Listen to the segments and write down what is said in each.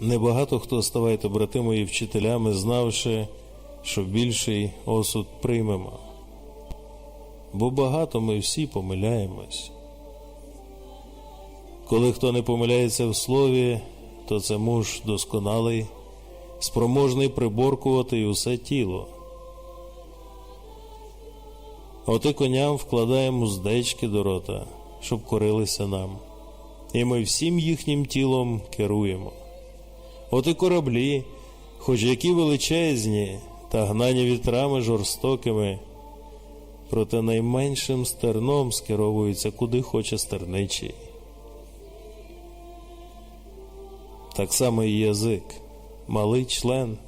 Небагато хто ставайте, брати мої, вчителями, знавши, що більший осуд приймемо. Бо багато ми всі помиляємось. Коли хто не помиляється в слові, то це муж досконалий, спроможний приборкувати й усе тіло. От і коням вкладаємо уздечки до рота, щоб корилися нам, і ми всім їхнім тілом керуємо. От і кораблі, хоч які величезні, та гнані вітрами жорстокими, проте найменшим стерном скеровуються куди хоче стерничий. Так само і язик, малий член,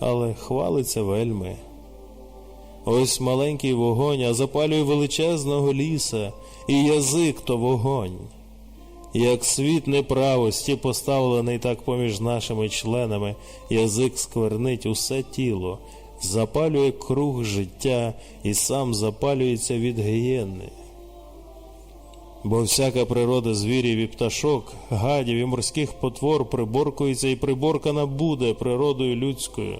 але хвалиться вельми. Ось маленький вогонь, а запалює величезного ліса, і язик то вогонь. Як світ неправості поставлений так поміж нашими членами, язик сквернить усе тіло, запалює круг життя і сам запалюється від гієнни. Бо всяка природа звірів і пташок, гадів і морських потвор приборкується і приборкана буде природою людською.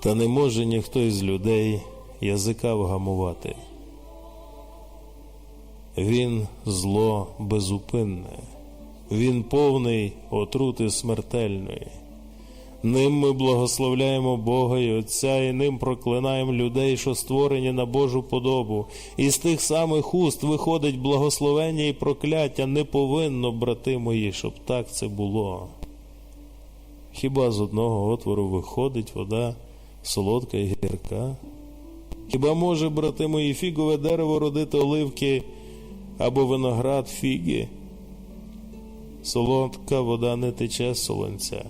Та не може ніхто із людей язика вгамувати. Він зло безупинне, він повний отрути смертельної. Ним ми благословляємо Бога і Отця, і ним проклинаємо людей, що створені на Божу подобу. І з тих самих уст виходить благословення і прокляття не повинно, брати мої, щоб так це було. Хіба з одного отвору виходить вода солодка і гірка? Хіба може, брати мої, фігове дерево родити оливки або виноград фіги? Солодка вода не тече з солонця.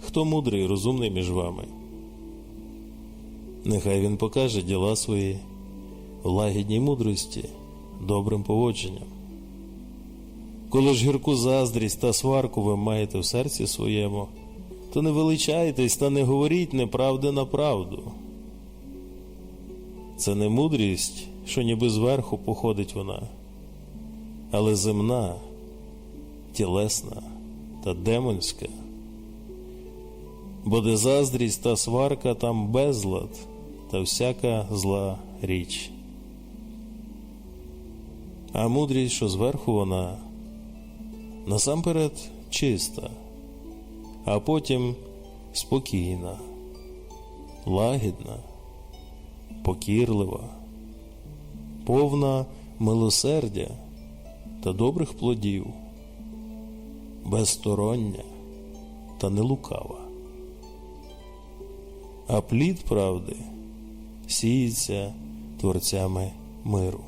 Хто мудрий розумний між вами? Нехай він покаже діла свої лагідній мудрості, добрим поводженням. Коли ж гірку заздрість та сварку ви маєте в серці своєму, то не величайтесь та не говоріть неправди на правду. Це не мудрість, що ніби зверху походить вона, але земна, тілесна та демонська. Бо де заздрість та сварка, там безлад та всяка зла річ. А мудрість, що зверху вона, насамперед чиста, а потім спокійна, лагідна, покірлива, повна милосердя та добрих плодів, безстороння та нелукава. А плід правди сіється творцями миру.